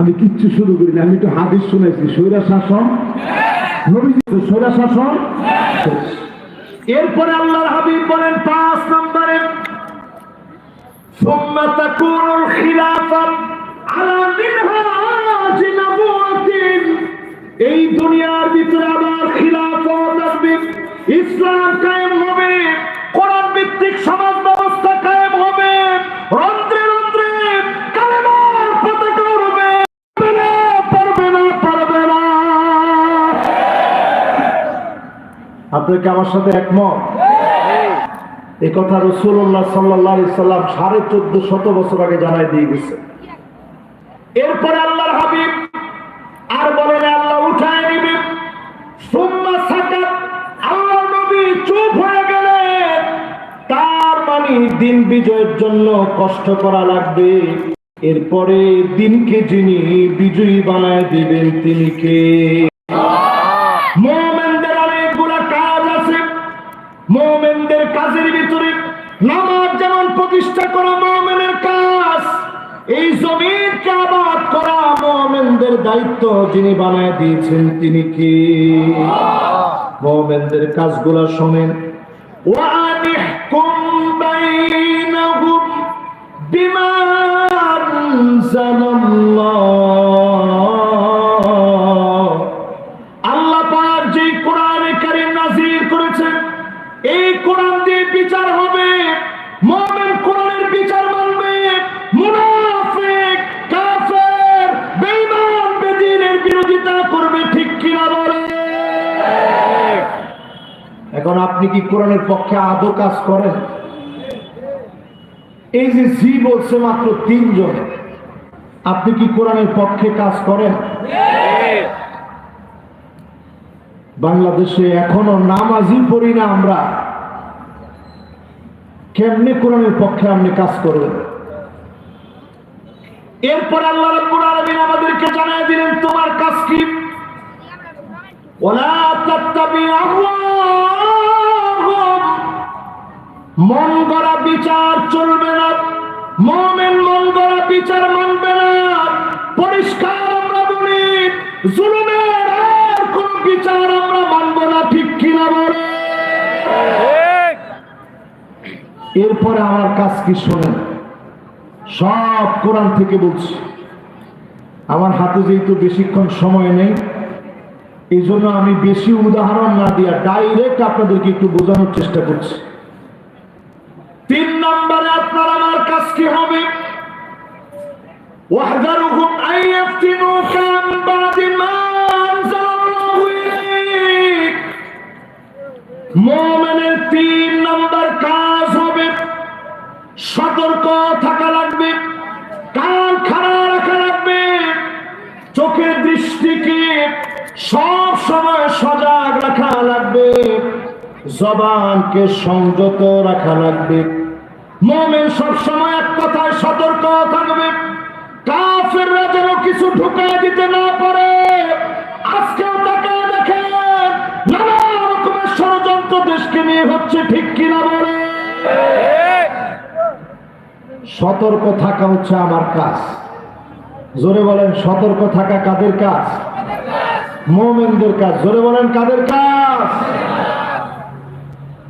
আমি কিচ্ছু শুরু করি না আমি তো হাদিস শুনেছি সৈরা শাসন নবী সৈরা শাসন এরপরে আল্লাহর হাবিব বলেন পাঁচ নম্বরে ثم تكون الخلافة على منهاج نبوة এই দুনিয়ার ভিতরে আবার খিলাফত আসবে ইসলাম কায়েম আপনি কি আমার সাথে একমত? এই কথা রসুল্লাহ সাল্লাহ সাল্লাম সাড়ে চোদ্দ শত বছর আগে জানাই দিয়ে গেছে। এরপরে আল্লাহর হাবিব আর বলেন আল্লাহ উঠায় নিবে। সুম্মা সাকাত আল্লাহ নবী চুপ হয়ে গেলেন। তার মানে দিন বিজয়ের জন্য কষ্ট করা লাগবে। এরপরে দিনকে যিনি বিজয়ী বানায় দিবেন তিনি কে মোমেনদের অনেকগুলা কাজ আছে মোমেনদের কাজের ভিতরে নামাজ যেমন প্রতিষ্ঠা করা মোমেনের কাজ। এই জমিনকে আবাদ করা মোমেনদের দায়িত্ব যিনি বানায় দিয়েছেন তিনি কি? মোমেনদের কাজগুলো শোনেন। ওয়ানিহকুম বাইনাহুম বিমা আনজালাল্লাহ। এখন আপনি কি কোরআনের পক্ষে আদৌ কাজ করেন? এই যে জি বলছে মাত্র তিনজন, আপনি কি কোরআনের পক্ষে কাজ করেন? বাংলাদেশে এখনও নামাজই পড়ি না আমরা। কেমনে কোরআনের পক্ষে আপনি কাজ করবেন? এরপর আল্লাহ রাব্বুল আলামিন আমাদেরকে জানিয়ে দিলেন, তোমার কাজ কি? ওলা তাত্তাবি আহওয়াহুম মন গড়া বিচার চলবে না। মুমিন মন গড়া বিচার মানবে না। পরিষ্কার আমরা বলি, জুলুমের আর কোন বিচার আমরা না, ঠিক কিনা বলে? এরপরে আমার কাজ কি শোনেন? সব কোরআন থেকে বলছি। আমার হাতে যেহেতু বেশিক্ষণ সময় নেই এই জন্য আমি বেশি উদাহরণ না দিয়া ডাইরেক্ট আপনাদেরকে একটু বোঝানোর চেষ্টা করছি। তিন নম্বরে আপনার আমার কাজ কি হবে واحذرهم أن يفتنوك عن بعد ما أنزل الله إليك মোমেনের তিন নম্বর কাজ হবে সতর্ক থাকা লাগবে কান খাড়া রাখা লাগবে চোখের দৃষ্টিকে সব জবানকে সংযত রাখা লাগবে। মোমেন সব সময় এক কথায় সতর্ক থাকবে। কাফেররা যেন কিছু ঢুকায় দিতে না পারে। আজকেও তাকে দেখেন, নানা রকমের ষড়যন্ত্র দেশকে নিয়ে হচ্ছে, ঠিক কিনা বলে? সতর্ক থাকা হচ্ছে আমার কাজ। জোরে বলেন, সতর্ক থাকা কাদের কাজ? মোমেনদের কাজ। জোরে বলেন, কাদের কাজ?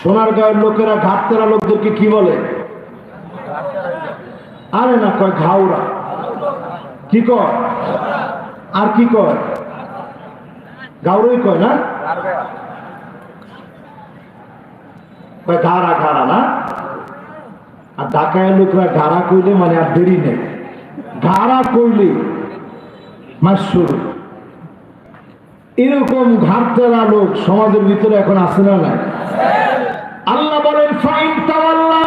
সোনার গায়ের লোকেরা ঘাট তেরা লোকদেরকে কি বলে? আরে না, কয় ঘাউরা। কি কয়? আর কি কয়? গাউরই কয় না? কয় ঘাড়া ঘাড়া না? আর ঢাকায় লোকরা ঘাড়া কইলে মানে আর দেরি নেই। ঘাড়া কইলে মাস শুরু। এরকম ঘাটতেরা লোক সমাজের ভিতরে এখন আসে না নাই আল্লাহ বলেন ফাইন তাওয়াল্লাহ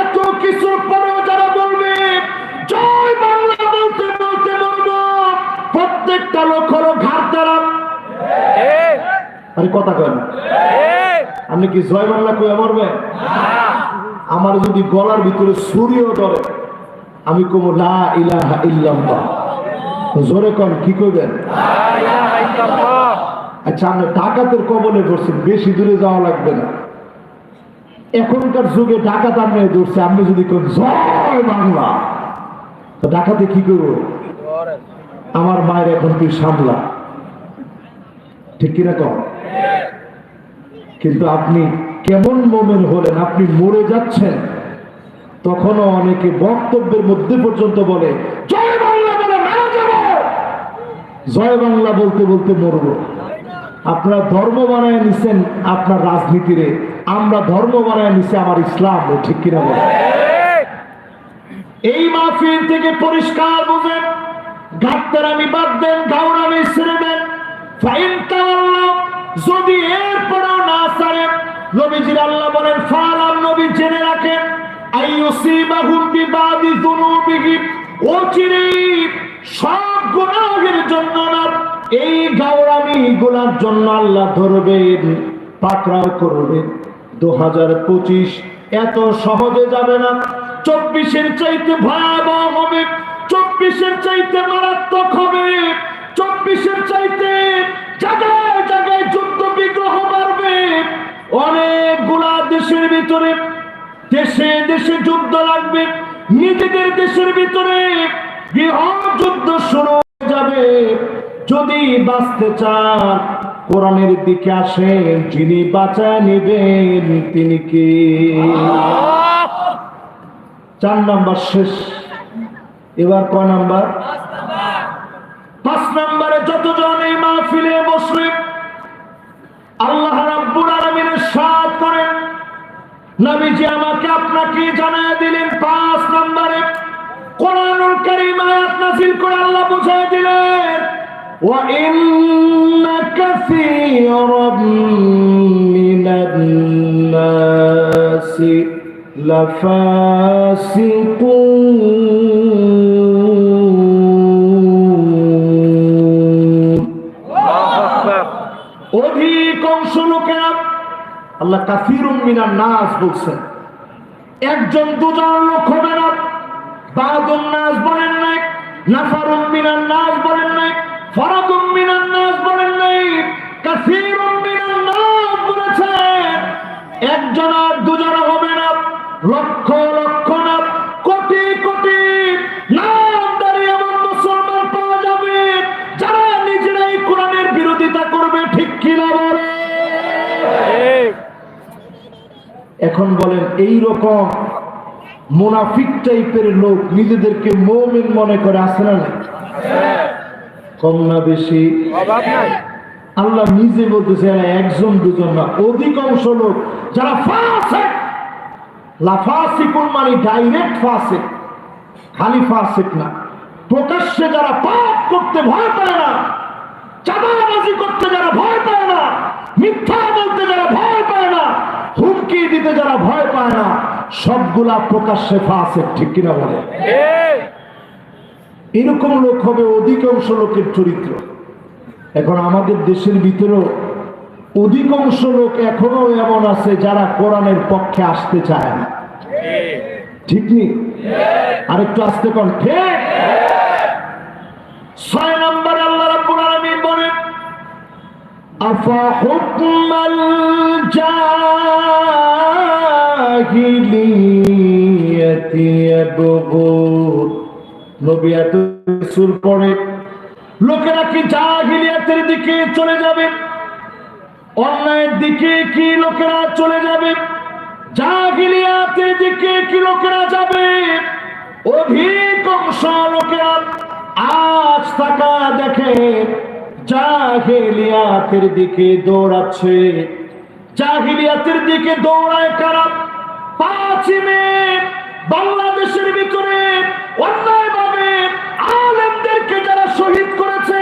এত কিছুর পরেও যারা বলবে জয় বাংলা বলতে বলতে বলব। প্রত্যেকটা লোক হলো ঘাট দ্বারা আরে কথা কয় না। আপনি কি জয় বাংলা কয়ে মরবেন? আমার যদি গলার ভিতরে সুরিও ধরে আমি কব লা ইলাহা ইল্লাল্লাহ। জোরে কন কি কইবেন? আচ্ছা আপনি ডাকাতের কবলে পড়ছেন বেশি দূরে যাওয়া লাগবে না। এখনকার যুগে ডাকাত আপনি ধরছে, আপনি যদি কোন বাংলা। তো ডাকাতে কি করব? আমার মায়ের এখন তুই সামলা? ঠিক কিনা? কম কিন্তু আপনি কেমন মোমেন হলেন, আপনি মরে যাচ্ছেন, তখনও অনেকে বক্তব্যের মধ্যে পর্যন্ত বলে, জয় বাংলা বলে জয় বাংলা বলতে বলতে মরব। আপনারা ধর্ম বানায় নিছেন আপনার রাজনীতিরে। আমরা ধর্ম বানায় নিছি আমার ইসলাম ঠিক কিনা এই মাহফিল থেকে পরিষ্কার বুঝেন গাত্তার আমি বাদ দেন গাউরামি ছেড়ে দেন। যদি এরপরেও না ছাড়েন, নবীজির আল্লাহ বলেন ফালাম নবী জেনে রাখেন সব গুনাহের জন্য না, এই গাওরামি গুলার জন্য আল্লাহ ধরবেন, পাকড়াও করবেন। দু হাজার পঁচিশ এত সহজে যাবে না। চব্বিশের চাইতে ভয়াবহ হবে। চব্বিশের চাইতে মারাত্মক হবে। চব্বিশের চাইতে জায়গায় জায়গায় যুদ্ধ বিগ্রহ বাড়বে। অনেকগুলা দেশের ভিতরে। দেশে দেশে যুদ্ধ লাগবে। নিজেদের দেশের ভিতরে গৃহ যুদ্ধ শুরু হয়ে যাবে। যদি বাঁচতে চান কোরআনের দিকে আসেন, যিনি বাঁচায় নেবেন, তিনি কে? চার নাম্বার শেষ। এবার কয় নাম্বার? পাঁচ যতজন এই মাহফিলে বসবে, আল্লাহ রাব্বুল আলামিনের করেন। নবীজি আমাকে আপনাকে জানায় দিলেন পাঁচ নম্বরে। কোরআনুল কারীম আয়াত নাযিল করে আল্লাহ বুঝায় দিলেন ওয়া ইন্না কাসীরাম মিনান নাসি লাফাসিকুন অধিকাংশ লোকেরা আল্লাহ কাফিরুম মিনার নাস বলছেন। একজন দুজন লোক হবে না। বাদুন নাস বলেন নাই নাফারুম মিনান নাস বলেন নাই। বলেন নাই হবে না, লক্ষ পাওয়া যাবে, যারা নিজেরাই বিরোধিতা করবে, ঠিক কিনা বলে এখন বলেন এই রকম মুনাফিক টাইপের লোক নিজেদেরকে মৌমিন মনে করে আসে না? কম না বেশি? আল্লাহ নিজে বলতেছে একজন দুজন না অধিকাংশ লোক যারা ফাসেক লাফাসিকুন মানে ডাইরেক্ট ফাসেক খালি ফাসেক না। প্রকাশ্যে যারা পাপ করতে ভয় পায় না চাঁদাবাজি করতে যারা ভয় পায় না মিথ্যা বলতে যারা ভয় পায় না হুমকি দিতে যারা ভয় পায় না সবগুলা প্রকাশ্যে ফাসেক ঠিক কিনা বলে? এরকম লোক হবে অধিকাংশ লোকের চরিত্র। এখন আমাদের দেশের ভিতরেও অধিকাংশ লোক এখনও এমন আছে যারা কোরআনের পক্ষে আসতে চায় না। ঠিক নেই আরেকটু আসতে পার ঠিক? ছয় নম্বর আল্লাহ রাব্বুল আলামিন বলেন, আফা হুকমাল জাহিলিয়াতি ইয়াবগুন? নবী এত সুর পড়ে। লোকেরা কি জাহিলিয়াতের দিকে চলে যাবে? অন্যায়ের দিকে কি লোকেরা চলে যাবে? জাহিলিয়াতের দিকে কি লোকেরা যাবে? অধিকাংশ লোকেরা আজ থাকা দেখে জাহিলিয়াতের দিকে দৌড়াচ্ছে। জাহিলিয়াতের দিকে দৌড়ায় কারা? পাঁচিমে বাংলাদেশের ভিতরে অন্যায়ভাবে আলেমদেরকে যারা শহীদ করেছে,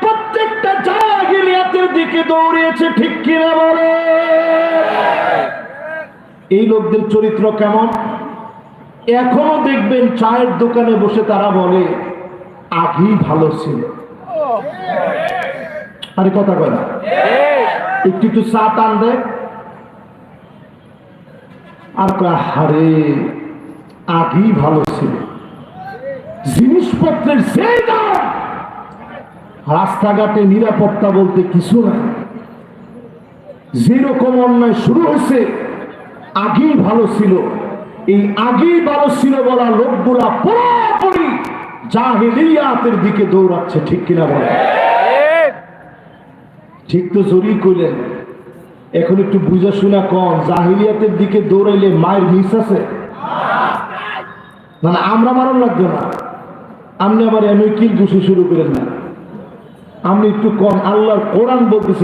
প্রত্যেকটা জাহিলিয়াতের দিকে দৌড়িয়েছে, ঠিক কিনা বলে? এই লোকদের চরিত্র কেমন? এখনও দেখবেন চায়ের দোকানে বসে তারা বলে, আগেই ভালো ছিল। আরে কথা কয় না। একটু একটু চা টান দেয় আর হারে আগেই ভালো ছিল। জিনিসপত্রের সেই দাম রাস্তাঘাটে নিরাপত্তা বলতে কিছু নাই। যেরকম অন্যায় শুরু হয়েছে, আগেই ভালো ছিল। এই আগেই ভালো ছিল বলা লোকগুলা পুরোপুরি জাহিলিয়াতের দিকে দৌড়াচ্ছে, ঠিক কিনা বলে ঠিক তো জরুরি কইলেন। এখন একটু বুঝা শোনা কম জাহিলিয়াতের দিকে দৌড়াইলে মায়ের মিস আছে? না, আমরা মারণ লাগবে না। আপনি আবার এমনি কিল ঘুষি শুরু করেন না। আপনি একটু কম আল্লাহর কোরআন বলতেছে